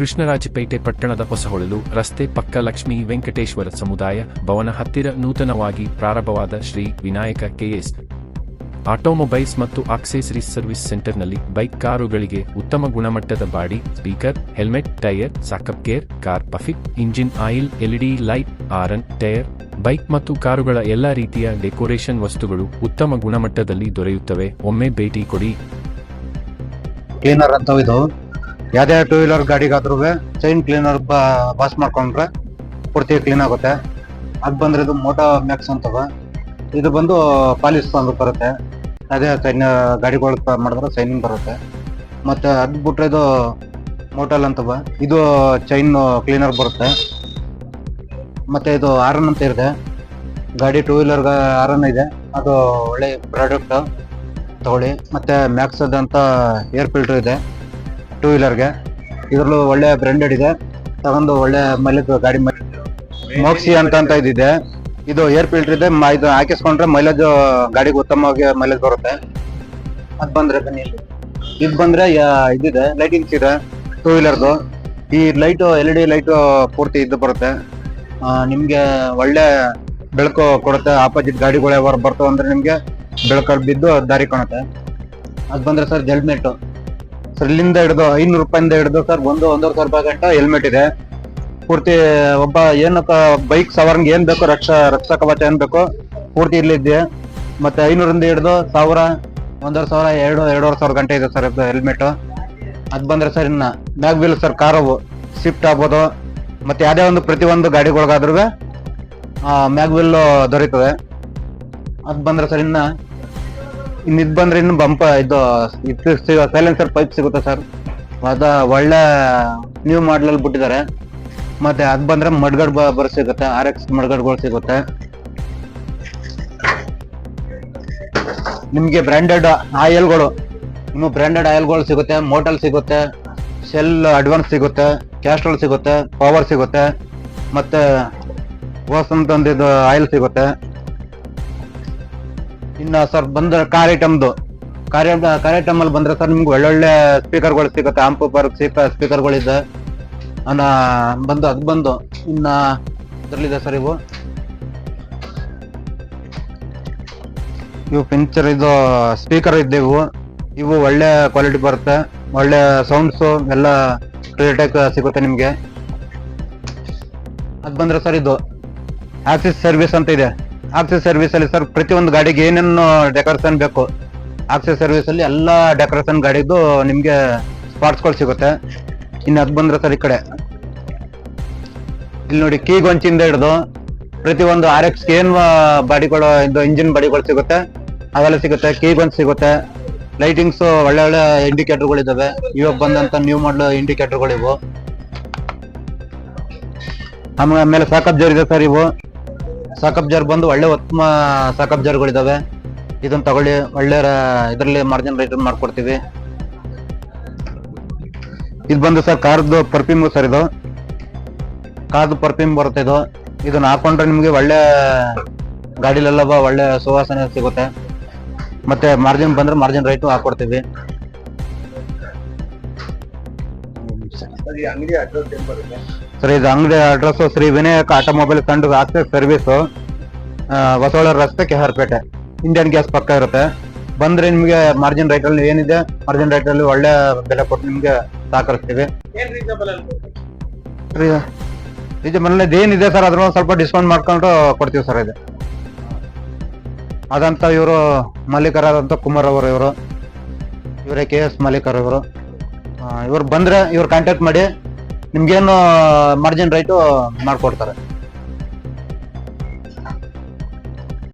ಕೃಷ್ಣರಾಜಪೇಟೆ ಪಟ್ಟಣದ ಹೊಸಹೊಳಲು ರಸ್ತೆ ಪಕ್ಕ ಲಕ್ಷ್ಮೀ ವೆಂಕಟೇಶ್ವರ ಸಮುದಾಯ ಭವನ ಹತ್ತಿರ ನೂತನವಾಗಿ ಪ್ರಾರಂಭವಾದ ಶ್ರೀ ವಿನಾಯಕ ಕೆಎಸ್. ಆಟೋಮೊಬೈಲ್ಸ್ ಮತ್ತು ಆಕ್ಸೆಸರೀಸ್ ಸರ್ವಿಸ್ ಸೆಂಟರ್ನಲ್ಲಿ ಬೈಕ್ ಕಾರುಗಳಿಗೆ ಉತ್ತಮ ಗುಣಮಟ್ಟದ body, speaker, helmet tyre shock up care car ಪಫಿಕ್, engine oil, LED light, ಆರನ್ ಟೈರ್ ಬೈಕ್ ಮತ್ತು ಕಾರುಗಳ ಎಲ್ಲಾ ರೀತಿಯ ಡೆಕೋರೇಷನ್ ವಸ್ತುಗಳು ಉತ್ತಮ ಗುಣಮಟ್ಟದಲ್ಲಿ ದೊರೆಯುತ್ತವೆ. ಒಮ್ಮೆ ಭೇಟಿ ಕೊಡಿ. ಯಾವ್ದೇ ಟೂ ವೀಲರ್ ಗಾಡಿಗಾದ್ರೂ ಚೈನ್ ಕ್ಲೀನರ್ ಬಾಸ್ ಮಾಡ್ಕೊಂಡ್ರೆ ಪೂರ್ತಿ ಕ್ಲೀನ್ ಆಗುತ್ತೆ. ಅದು ಬಂದ್ರೆ ಇದು ಮೋಟೋ ಮ್ಯಾಕ್ಸ್ ಅಂತವ. ಇದು ಬಂದು ಪಾಲಿಸ್ ಬಂದು ಬರುತ್ತೆ. ಅದೇ ಸೈನ್ ಗಾಡಿಗಳು ಮಾಡಿದ್ರೆ ಸೈನಿಂಗ್ ಬರುತ್ತೆ. ಮತ್ತೆ ಅದ್ ಬಿಟ್ರೆ ಇದು ಮೋಟಲ್ ಅಂತವ. ಇದು ಚೈನ್ ಕ್ಲೀನರ್ ಬರುತ್ತೆ. ಮತ್ತೆ ಇದು ಆರನ್ ಅಂತ ಇದೆ. ಗಾಡಿ ಟೂ ವೀಲರ್ ಆರನ್ ಇದೆ. ಅದು ಒಳ್ಳೆ ಪ್ರಾಡಕ್ಟ್ ತಗೊಳ್ಳಿ. ಮತ್ತು ಮ್ಯಾಕ್ಸ್ ಅಂತ ಏರ್ ಫಿಲ್ಟರ್ ಇದೆ. ಟೂ ವೀಲರ್ಗೆ ಇದರಲ್ಲೂ ಒಳ್ಳೆ ಬ್ರ್ಯಾಂಡೆಡ್ ಇದೆ. ತಗೊಂಡು ಒಳ್ಳೆ ಮೈಲೇಜ್ ಗಾಡಿ ಮೋಕ್ಸಿ ಅಂತ ಅಂತ ಇದಿದೆ. ಇದು ಏರ್ ಫಿಲ್ಟರ್ ಇದೆ. ಇದು ಹಾಕಿಸ್ಕೊಂಡ್ರೆ ಮೈಲೇಜ್ ಗಾಡಿಗೆ ಉತ್ತಮವಾಗಿ ಮೈಲೇಜ್ ಬರುತ್ತೆ. ಅದು ಬಂದ್ರೆ ಬನ್ನಿ ಇದು ಬಂದರೆ ಇದಿದೆ ಲೈಟಿಂಗ್ಸ್ ಇದೆ ಟೂ ವೀಲರ್ದು ಈ light L E D light ಪೂರ್ತಿ ಇದ್ದು ಬರುತ್ತೆ. ನಿಮಗೆ ಒಳ್ಳೆ ಬೆಳಕು ಕೊಡುತ್ತೆ. ಆಪೋಸಿಟ್ ಗಾಡಿಗಳು ಯಾವಾಗ ಬರ್ತವೆ ಅಂದ್ರೆ ನಿಮಗೆ ಬೆಳಕಲ್ಲಿ ಬಿದ್ದು ದಾರಿ ಕಾಣುತ್ತೆ. ಅದು ಬಂದ್ರೆ ಸರ್ ಹೆಲ್ಮೆಟ್ ಸರ್ ಹಿಡ್ದು ಐನೂರು ರೂಪಾಯಿಂದ ಹಿಡಿದು ಸರ್, ಒಂದು ಒಂದೂವರೆ ಸಾವಿರ ರೂಪಾಯಿ ಗಂಟ ಹೆಲ್ಮೆಟ್ ಇದೆ. ಪೂರ್ತಿ, ಒಬ್ಬ ಏನಪ್ಪ ಬೈಕ್ ಸವಾರಿಂಗ್ ಏನ್ ಬೇಕು ರಕ್ಷಾ ರಕ್ಷಾ ಕವಚ ಏನ್ ಬೇಕು ಪೂರ್ತಿ ಇಲ್ಲಿದೆ ಮತ್ತೆ ಐನೂರಿಂದ ಹಿಡಿದು ಸಾವಿರ, ಒಂದೂವರೆ ಸಾವಿರ, ಎರಡು, ಎರಡೂವರೆ ಸಾವಿರ ಗಂಟೆ ಇದೆ ಸರ್ ಹೆಲ್ಮೆಟ್ ಅದ್ ಬಂದ್ರೆ ಸರ್ ಇನ್ನ ಮ್ಯಾಗ್ ವೀಲ್ ಸರ್ ಕಾರವು ಶಿಫ್ಟ್ ಆಗ್ಬೋದು. ಮತ್ತೆ ಯಾವುದೇ ಒಂದು ಪ್ರತಿಯೊಂದು ಗಾಡಿಗಳಿಗಾದ್ರೂ ಮ್ಯಾಗ್ ವೀಲ್ ದೊರೀತದೆ. ಅದು ಬಂದ್ರೆ ಸರ್ ಇನ್ನ ಇನ್ ಇದ್ ಬಂದ್ರೆ ಇನ್ನು ಬಂಪ, ಇದು ಸೈಲೆನ್ಸರ್ ಪೈಪ್ ಸಿಗುತ್ತೆ ಸರ್ ಅದ ಒಳ್ಳೆ ನ್ಯೂ ಮಾಡಲ್ ಬಿಟ್ಟಿದ್ದಾರೆ. ಮತ್ತೆ ಅದ್ ಬಂದ್ರೆ ಮಡ್ಗಡ್ ಬರ ಸಿಗುತ್ತೆ ಆರ್ ಎಕ್ಸ್ ಮಡ್ಗಡ್ಗಳು ಸಿಗುತ್ತೆ. ನಿಮ್ಗೆ ಬ್ರಾಂಡೆಡ್ ಆಯಿಲ್ಗಳು ನಿಮ್ಮ ಬ್ರಾಂಡೆಡ್ ಆಯಿಲ್ಗಳು ಸಿಗುತ್ತೆ ಮೋಟಲ್ ಸಿಗುತ್ತೆ ಶೆಲ್ ಅಡ್ವಾನ್ಸ್ ಸಿಗುತ್ತೆ ಕ್ಯಾಸ್ಟ್ರೋಲ್ ಸಿಗುತ್ತೆ ಪವರ್ ಸಿಗುತ್ತೆ, ಮತ್ತೆ ವಸಂತ ಇದು ಆಯಿಲ್ ಸಿಗುತ್ತೆ. ಇನ್ನ ಸರ್ ಬಂದ್ರೆ ಕಾರ್ ಐಟಮ್ದು ಕಾರ್ಯ ಅಲ್ಲಿ ಬಂದ್ರೆ ಸರ್ ನಿಮ್ಗೆ ಒಳ್ಳೊಳ್ಳೆ ಸ್ಪೀಕರ್ಗಳು ಸಿಗುತ್ತೆ. ಆಂಪರ್ ಸ್ಪೀಕರ್ಗಳಿದೆ ಅನ್ನ ಬಂದು, ಅದು ಬಂದು ಇನ್ನ ಇದರಲ್ಲಿದೆ ಸರ್ ಇವು. ಇವು ಪಿಂಚರ್ ಇದು ಸ್ಪೀಕರ್ ಇದ್ದೆ ಇವು. ಒಳ್ಳೆ ಕ್ವಾಲಿಟಿ ಬರುತ್ತೆ. ಒಳ್ಳೆ ಸೌಂಡ್ಸು ಎಲ್ಲ ಕ್ರಿಯೇಟಾಗಿ ಸಿಗುತ್ತೆ ನಿಮಗೆ. ಅದು ಬಂದ್ರೆ ಸರ್ ಇದು. ಆಕ್ಸಿಸ್ ಸರ್ವಿಸ್ ಅಂತ ಇದೆ. ಆಕ್ಸಿಸ್ ಸರ್ವಿಸ್ ಅಲ್ಲಿ ಸರ್ ಪ್ರತಿಯೊಂದು ಗಾಡಿಗೆ ಏನೇನು ಡೆಕೋರೇಷನ್ ಬೇಕು. ಆಕ್ಸಿಸ್ ಸರ್ವಿಸ್ ಅಲ್ಲಿ ಎಲ್ಲ ಡೆಕೋರೇಷನ್ ಗಾಡಿದು ನಿಮ್ಗೆ ಪಾರ್ಟ್ಸ್ಗಳು ಸಿಗುತ್ತೆ. ಇನ್ನು ಅದ್ ಬಂದ್ರೆ ಸರ್ ಈ ಕಡೆ. ಇಲ್ಲಿ ನೋಡಿ ಕೀ ಗೊಂಚಿಂದ ಹಿಡಿದು ಒಂದು ಆರ್ ಎಕ್ಸ್ ಏನ್ ಬಾಡಿಗಳು ಇದು ಇಂಜಿನ್ ಬಾಡಿಗಳು ಸಿಗುತ್ತೆ. ಅದೆಲ್ಲ ಸಿಗುತ್ತೆ ಕೀ ಗೊಂಚ್ ಸಿಗುತ್ತೆ. ಲೈಟಿಂಗ್ಸ್ ಒಳ್ಳೆ ಒಳ್ಳೆ ಇಂಡಿಕೇಟರ್ಗಳು ಇದಾವೆ. ಇವಾಗ ಬಂದಂತ ನ್ಯೂ ಮಾಡಲ್ ಇಂಡಿಕೇಟರ್ಗಳು ಇವು. ಆಮೇಲೆ ಸಾಕಪ್ ಜೋರಿದೆ ಸರ್ ಇವು. ಸಾಕಪ್ ಜಾರ್ ಬಂದು ಒಳ್ಳೆ ಉತ್ತಮ ಸಾಕಪ್ ಜಾರ್ಗಳಿದ್ದಾವೆ ಇದನ್ನ ತಗೊಳ್ಳಿ ಒಳ್ಳೆ ಇದರಲ್ಲಿ ಮಾರ್ಜಿನ್ ರೇಟ್ ಮಾಡ್ಕೊಡ್ತೀವಿ. ಇದು ಬಂದು ಸರ್ ಕಾರ್ದು ಪರ್ಫ್ಯೂಮ್ ಸರ್ ಇದು. ಕಾರ್ದು ಪರ್ಫ್ಯೂಮ್ ಬರುತ್ತೆ ಇದು. ಇದನ್ನ ಹಾಕೊಂಡ್ರೆ ನಿಮಗೆ ಒಳ್ಳೆ ಗಾಡಿಲೆಲ್ಲ ಒಳ್ಳೆ ಸುವಾಸನೆ ಸಿಗುತ್ತೆ. ಮತ್ತೆ ಮಾರ್ಜಿನ್ ಬಂದ್ರೆ ಮಾರ್ಜಿನ್ ರೈಟು ಹಾಕೊಡ್ತೀವಿ. ಸರ್, ಇದು ಅಂಗಡಿ ಅಡ್ರೆಸ್ ಶ್ರೀ ವಿನಾಯಕ ಆಟೋಮೊಬೈಲ್ ಕಂಡು ಆಕ್ಸೆಸ್ ಸರ್ವಿಸ್ ವಸೋಳ ರಸ್ತೆ ಕೆಹರ್ಪೇಟೆ ಇಂಡಿಯನ್ ಗ್ಯಾಸ್ ಪಕ್ಕ ಇರುತ್ತೆ. ಬಂದ್ರೆ ನಿಮಗೆ ಮಾರ್ಜಿನ್ ರೈಟ್ ಅಲ್ಲಿ ಏನಿದೆ ಮಾರ್ಜಿನ್ ರೈಟ್ ಅಲ್ಲಿ ಒಳ್ಳೆ ಬೆಲೆ ಕೊಟ್ಟು ನಿಮ್ಗೆ ಸಹಕರಿಸ್ತೀವಿ ಮನೇಲಿ ಏನಿದೆ ಸರ್ ಅದ್ರ ಸ್ವಲ್ಪ ಡಿಸ್ಕೌಂಟ್ ಮಾಡ್ಕೊಂಡು ಕೊಡ್ತೀವಿ ಸರ್ ಇದು. ಅದಂತ ಇವರು ಮಾಲೀಕರಾದಂತ ಕುಮಾರ್ ಅವರು ಇವರು. ಇವರೇ ಕೆ ಎಸ್ ಮಲ್ಲಿಕರ್ ಇವರು. ಇವ್ರು ಬಂದ್ರೆ ಇವ್ರು ಕಾಂಟ್ಯಾಕ್ಟ್ ಮಾಡಿ. ನಿಮ್ಗೇನು ಮಾರ್ಜಿನ್ ರೈಟು ಮಾಡ್ಕೊಡ್ತಾರೆ?